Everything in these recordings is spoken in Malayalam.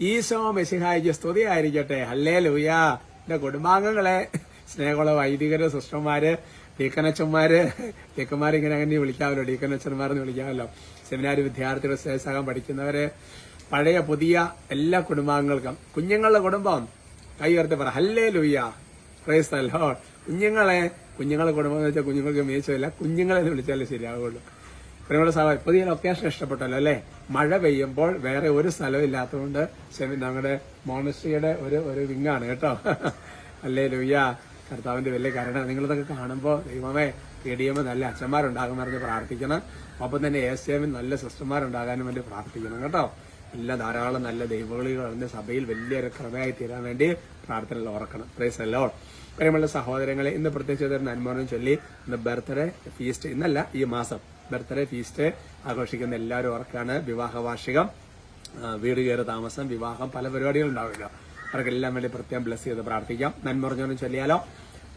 ഈശോ മെസ്സിഹായിക്ക് സ്തുതി ആയിരിക്കട്ടെ ഹല്ലേ ലൂയ എന്റെ കുടുംബാംഗങ്ങളെ സ്നേഹമുള്ള വൈദികര് സിസ്റ്റർമാര് ഡീക്കനച്ചന്മാര് ഡീക്കന്മാർ ഇങ്ങനെ അങ്ങനെ വിളിക്കാമല്ലോ. ഡീക്കനച്ചന്മാരെന്ന് വിളിക്കാമല്ലോ. സെമിനാരി വിദ്യാർത്ഥികൾ സേവസാകാൻ പഠിക്കുന്നവര് പഴയ പുതിയ എല്ലാ കുടുംബാംഗങ്ങൾക്കും കുഞ്ഞുങ്ങളുടെ കുടുംബം കൈ ഉയർത്തി പറ ഹല്ലേ ലൂയ പ്രൈസ് അല്ലോ കുഞ്ഞുങ്ങളെ കുഞ്ഞുങ്ങളെ കുടുംബം എന്ന് വെച്ചാൽ കുഞ്ഞുങ്ങൾക്ക് മേച്ചല്ല കുഞ്ഞുങ്ങളെന്ന് വിളിച്ചാലേ ശരിയാവുള്ളൂ. പ്രിയമുള്ള സഹോദരൻ പുതിയ ലൊക്കേഷൻ ഇഷ്ടപ്പെട്ടല്ലോ അല്ലേ? മഴ പെയ്യുമ്പോൾ വേറെ ഒരു സ്ഥലവും ഇല്ലാത്തതുകൊണ്ട് ഞങ്ങളുടെ നമ്മുടെ മോണസ്ട്രിയുടെ ഒരു ഒരു വിങ്ങാണ് കേട്ടോ. അല്ലേ ലുയ്യ കർത്താവിന്റെ വലിയ കാരണം. നിങ്ങളിതൊക്കെ കാണുമ്പോൾ ദൈവമേ പി ഡി എം നല്ല അച്ഛന്മാരുണ്ടാകുമെന്ന് പറഞ്ഞ് പ്രാർത്ഥിക്കണം. ഒപ്പം തന്നെ എ എമ്മിൽ നല്ല സിസ്റ്റർമാരുണ്ടാകാനും വേണ്ടി പ്രാർത്ഥിക്കണം കേട്ടോ. എല്ലാ ധാരാളം നല്ല ദൈവവിളികൾ അതിന്റെ സഭയിൽ വലിയൊരു ക്രമയായി തീരാൻ വേണ്ടി പ്രാർത്ഥനയിൽ ഓർക്കണം. പ്രൈസ് അല്ലോ പ്രിയമുള്ള സഹോദരങ്ങളെ ഇന്ന് പ്രത്യേകിച്ച് ഒരു നന്മോനം ചൊല്ലി ഇന്ന് ബർത്ത്ഡേ ഫീസ്റ്റ് ഇന്നല്ല ഈ മാസം ബർത്ത്ഡേ ഫീസ്റ്റ് ആഘോഷിക്കുന്ന എല്ലാവരും ഓർക്കാണ് വിവാഹ വാർഷികം വീട് കയറി താമസം വിവാഹം പല പരിപാടികളും ഉണ്ടാവില്ല. അവർക്കെല്ലാം വേണ്ടി പ്രത്യേകം ബ്ലസ് ചെയ്ത് പ്രാർത്ഥിക്കാം. നന്മ പറഞ്ഞവനും ചൊല്ലിയാലോ?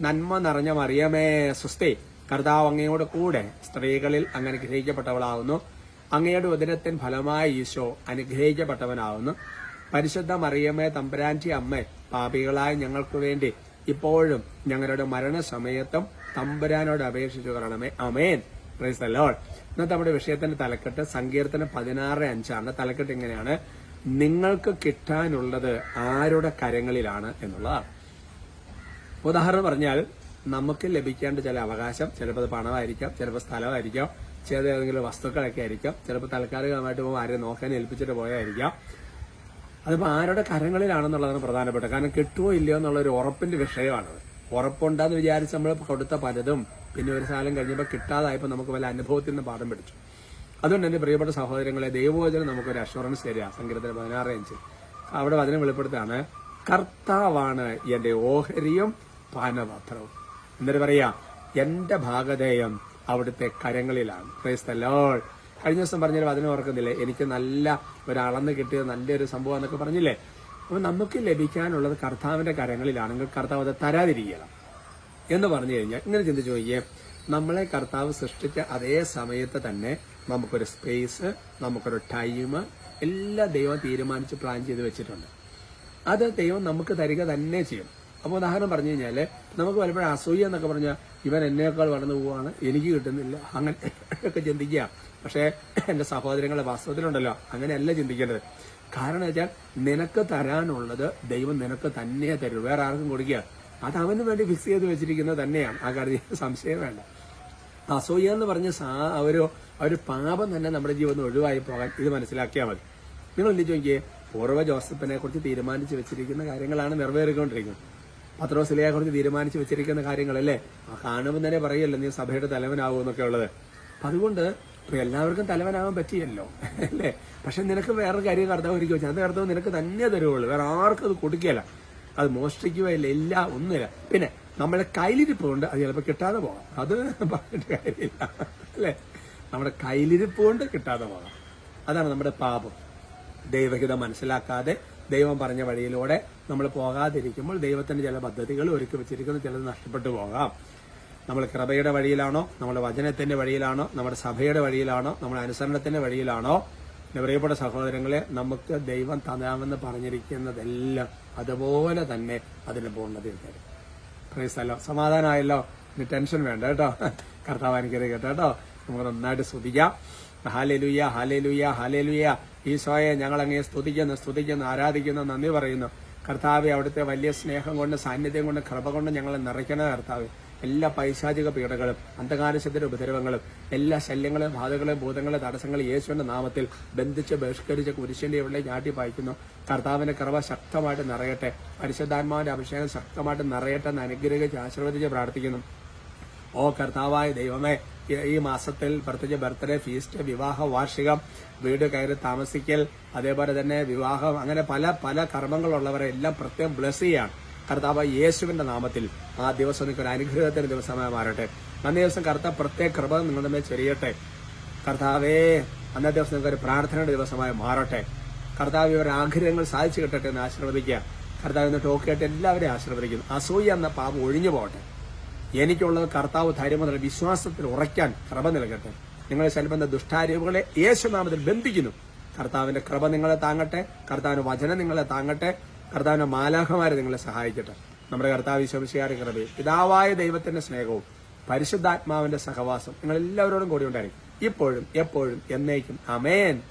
നന്മ നിറഞ്ഞ മറിയമേ സുസ്ഥി. കർത്താവ് അങ്ങയോട് കൂടെ സ്ത്രീകളിൽ അങ്ങനെ അനുഗ്രഹിക്കപ്പെട്ടവളാകുന്നു അങ്ങയുടെ ഉദരത്തിൻ ഫലമായി ഈശോ അനുഗ്രഹിക്കപ്പെട്ടവനാവുന്നു. പരിശുദ്ധ മറിയമ്മേ തമ്പുരാന്റി അമ്മ പാപികളായ ഞങ്ങൾക്ക് വേണ്ടി ഇപ്പോഴും ഞങ്ങളുടെ മരണസമയത്തും തമ്പുരാനോട് അപേക്ഷിച്ചു കൊള്ളണമേ അമേൻ പ്രൈസ് ഇന്നത്തെ നമ്മുടെ വിഷയത്തിന്റെ തലക്കെട്ട് സങ്കീർത്തനം പതിനാറ് അഞ്ചാണ്. തലക്കെട്ട് ഇങ്ങനെയാണ്. നിങ്ങൾക്ക് കിട്ടാനുള്ളത് ആരുടെ കരങ്ങളിലാണ് എന്നുള്ളതാണ്. ഉദാഹരണം പറഞ്ഞാൽ നമുക്ക് ലഭിക്കേണ്ട ചില അവകാശം ചിലപ്പോൾ അത് പണമായിരിക്കാം ചിലപ്പോൾ സ്ഥലമായിരിക്കാം ചില ഏതെങ്കിലും വസ്തുക്കളൊക്കെ ആയിരിക്കാം ചിലപ്പോൾ താൽക്കാലികമായിട്ട് പോകുമ്പോൾ ആരെയും നോക്കാൻ ഏൽപ്പിച്ചിട്ട് പോയായിരിക്കാം. അതിപ്പോൾ ആരുടെ കരങ്ങളിലാണെന്നുള്ളതാണ് പ്രധാനപ്പെട്ട കാരണം. കിട്ടുമോ ഇല്ലയോ എന്നുള്ള ഒരു ഉറപ്പിന്റെ വിഷയമാണത്. ഉറപ്പുണ്ടെന്ന് വിചാരിച്ച് നമ്മൾ കൊടുത്ത പലതും പിന്നെ ഒരു സാലം കഴിഞ്ഞപ്പോൾ കിട്ടാതായപ്പോൾ നമുക്ക് വല്ല അനുഭവത്തിൽ നിന്ന് പാഠം പഠിച്ചു. അതുകൊണ്ട് എന്റെ പ്രിയപ്പെട്ട സഹോദരങ്ങളെ ദൈവവചനം നമുക്കൊരു അഷുറൻസ് തരിക. സങ്കീർത്തന പതിനാറ് ഇഞ്ച് അവിടെ വചനം വെളിപ്പെടുത്താണ്. കർത്താവാണ് എന്റെ ഓഹരിയും പാനപാത്രവും എന്നിട്ട് പറയാ എന്റെ ഭാഗധേയം അവിടുത്തെ കരങ്ങളിലാണ്. ക്രൈസ്തലോൾ. കഴിഞ്ഞ ദിവസം പറഞ്ഞാലും അതിനെ ഓർക്കുന്നില്ലേ? എനിക്ക് നല്ല ഒരു അളന്ന് കിട്ടിയത് നല്ലൊരു സംഭവം എന്നൊക്കെ പറഞ്ഞില്ലേ? അപ്പൊ നമുക്ക് ലഭിക്കാനുള്ളത് കർത്താവിന്റെ കരങ്ങളിലാണെങ്കിൽ കർത്താവ് അത് തരാതിരിക്കുക എന്ന് പറഞ്ഞു കഴിഞ്ഞാൽ ഇങ്ങനെ ചിന്തിച്ചു നോക്കിയേ നമ്മളെ കർത്താവ് സൃഷ്ടിച്ച അതേ സമയത്ത് തന്നെ നമുക്കൊരു സ്പേസ് നമുക്കൊരു ടൈം എല്ലാ ദൈവം തീരുമാനിച്ച് പ്ലാൻ ചെയ്ത് വെച്ചിട്ടുണ്ട്. അത് ദൈവം നമുക്ക് തരിക തന്നെ ചെയ്യും. അപ്പോൾ ഉദാഹരണം പറഞ്ഞു കഴിഞ്ഞാൽ നമുക്ക് പലപ്പോഴും അസൂയ എന്നൊക്കെ പറഞ്ഞാൽ ഇവൻ എന്നേക്കാൾ വളർന്നു പോവാണ് എനിക്ക് കിട്ടുന്നില്ല. അങ്ങനെ ഒക്കെ ചിന്തിക്കുക. പക്ഷേ എന്റെ സഹോദരങ്ങളെ വാസ്തവത്തിലുണ്ടല്ലോ അങ്ങനെയല്ല ചിന്തിക്കേണ്ടത്. കാരണം വെച്ചാൽ നിനക്ക് തരാനുള്ളത് ദൈവം നിനക്ക് തന്നെ തരും വേറെ ആർക്കും കൊടുക്കുക. അത് അവന് വേണ്ടി ഫിക്സ് ചെയ്ത് വെച്ചിരിക്കുന്നത് തന്നെയാണ്. ആ കാര്യത്തിൽ സംശയം വേണ്ട. അസൂയ എന്ന് പറഞ്ഞ സാ ഒരു ഒരു പാപം തന്നെ നമ്മുടെ ജീവിതം ഒഴിവായി പോകാൻ ഇത് മനസ്സിലാക്കിയാൽ മതി. നിങ്ങൾ എന്ത് ചോദിക്കേ പൂർവ ജോസഫിനെ കുറിച്ച് തീരുമാനിച്ച് വെച്ചിരിക്കുന്ന കാര്യങ്ങളാണ് നിറവേറിക്കൊണ്ടിരിക്കുന്നത്. പത്രോസിലയെ കുറിച്ച് തീരുമാനിച്ച് വെച്ചിരിക്കുന്ന കാര്യങ്ങളല്ലേ? കാണുമ്പോൾ തന്നെ പറയല്ലോ നീ സഭയുടെ തലവനാകും എന്നൊക്കെ ഉള്ളത്. അതുകൊണ്ട് ഇപ്പൊ എല്ലാവർക്കും തലവനാകാൻ പറ്റിയല്ലോ അല്ലേ? പക്ഷെ നിനക്ക് വേറെ കാര്യം കർത്താവ് ഒരുക്കി വെച്ചാൽ അത് കർത്താവ് നിനക്ക് തന്നെ തരുവുള്ളൂ. വേറെ ആർക്കും അത് കൊടുക്കുകയല്ല അത് മോഷ്ടിക്കുകയില്ല ഇല്ല ഒന്നുമില്ല. പിന്നെ നമ്മുടെ കയ്യിലിരിപ്പ് കൊണ്ട് അത് ചിലപ്പോൾ കിട്ടാതെ പോകാം. അത് പറഞ്ഞിട്ട് കാര്യമില്ല അല്ലേ? നമ്മുടെ കയ്യിലിരിപ്പ് കൊണ്ട് കിട്ടാതെ പോകാം. അതാണ് നമ്മുടെ പാപം. ദൈവഹിതം മനസ്സിലാക്കാതെ ദൈവം പറഞ്ഞ വഴിയിലൂടെ നമ്മൾ പോകാതിരിക്കുമ്പോൾ ദൈവത്തിന്റെ ചില പദ്ധതികൾ ഒരുക്കി വെച്ചിരിക്കുന്നു. ചിലത് നഷ്ടപ്പെട്ടു പോകാം. നമ്മൾ കൃപയുടെ വഴിയിലാണോ? നമ്മുടെ വചനത്തിന്റെ വഴിയിലാണോ? നമ്മുടെ സഭയുടെ വഴിയിലാണോ? നമ്മുടെ അനുസരണത്തിന്റെ വഴിയിലാണോ? എന്റെ പ്രിയപ്പെട്ട സഹോദരങ്ങളെ നമുക്ക് ദൈവം തന്നാമെന്ന് പറഞ്ഞിരിക്കുന്നതെല്ലാം അതുപോലെ തന്നെ അതിന് പൂർണതയിൽ തരും. പ്രൈസല്ലോ സമാധാനമായല്ലോ. ഇനി ടെൻഷൻ വേണ്ട കേട്ടോ. കർത്താവ് അനുഗ്രഹം കേട്ടോ. നമുക്ക് നന്നായിട്ട് സ്തുതിക്കാം. ഹാലേലുയ്യ ഹാലലുയ്യ ഹാലലുയ്യ ഈശോയെ ഞങ്ങൾ അങ്ങേ സ്തുതിക്കുന്നു സ്തുതിക്കുന്നു ആരാധിക്കുന്നു നന്ദി പറയുന്നു. കർത്താവ് അവിടുത്തെ വലിയ സ്നേഹം കൊണ്ട് സാന്നിധ്യം കൊണ്ട് കൃപ കൊണ്ട് ഞങ്ങളെ നിറയ്ക്കണ കർത്താവ്. എല്ലാ പൈശാചിക പീഡകളും അന്ധകാരശത്തിന്റെ ഉപദ്രവങ്ങളും എല്ലാ ശല്യങ്ങളും ബാധകളും ഭൂതങ്ങളും തടസ്സങ്ങളും യേശുവിന്റെ നാമത്തിൽ ബന്ധിച്ച് ബഹിഷ്കരിച്ച് കുരിശിന്റെ ഇവിടെ ഞാട്ടി പായിക്കുന്നു. കർത്താവിന്റെ കൃപ ശക്തമായിട്ട് നിറയട്ടെ. പരിശുദ്ധാത്മാവിന്റെ അഭിഷേകം ശക്തമായിട്ട് നിറയട്ടെ എന്ന് അനുഗ്രഹിച്ച് ആശീർവദിച്ച് പ്രാർത്ഥിക്കുന്നു. ഓ കർത്താവായ ദൈവമേ ഈ- മാസത്തിൽ പ്രത്യേകിച്ച് ബർത്ത്ഡേ ഫീസ്റ്റ് വിവാഹ വാർഷികം വീട് കയറി താമസിക്കൽ അതേപോലെ തന്നെ വിവാഹം അങ്ങനെ പല പല കർമ്മങ്ങളുള്ളവരെ എല്ലാം പ്രത്യേകം ബ്ലസ് ചെയ്യാണ് കർത്താവ് യേശുവിന്റെ നാമത്തിൽ. ആ ദിവസം നിങ്ങൾക്ക് ഒരു അനുഗ്രഹത്തിന്റെ ദിവസമായി മാറട്ടെ. അന്നേ ദിവസം കർത്താവ് പ്രത്യേക കൃപ നിങ്ങളുടെ മേൽ ചെറിയട്ടെ കർത്താവേ അന്നേ ദിവസം നിങ്ങൾക്ക് ഒരു പ്രാർത്ഥനയുടെ ദിവസമായി മാറട്ടെ. കർത്താവ് ഇവരുടെ ആഗ്രഹങ്ങൾ സാധിച്ചു കിട്ടട്ടെ എന്ന് ആശീർവദിക്കുക. കർത്താവ് ഇന്ന് ടോക്കിയായിട്ട് എല്ലാവരെയും ആശീർവദിക്കുന്നു. അസൂയ എന്ന പാപം ഒഴിഞ്ഞു പോകട്ടെ. എനിക്കുള്ളത് കർത്താവ് ധൈര്യമെന്ന വിശ്വാസത്തിൽ ഉറയ്ക്കാൻ കൃപ നൽകട്ടെ. നിങ്ങളെ ശൽബന്ധ ദുഷ്ടാരൂപങ്ങളെ യേശുനാമത്തിൽ ബന്ധിക്കുന്നു. കർത്താവിന്റെ കൃപ നിങ്ങളെ താങ്ങട്ടെ. കർത്താവിന്റെ വചനം നിങ്ങളെ താങ്ങട്ടെ. കർത്താവിന്റെ മാലാഹമാരെ നിങ്ങളെ സഹായിക്കട്ടെ. നമ്മുടെ കർത്താവ് വിശ്വസിക്കാറ് കൃപയും പിതാവായ ദൈവത്തിന്റെ സ്നേഹവും പരിശുദ്ധാത്മാവിന്റെ സഹവാസം നിങ്ങൾ എല്ലാവരോടും കൂടി ഉണ്ടായിരിക്കും ഇപ്പോഴും എപ്പോഴും എന്നേക്കും. അമേൻ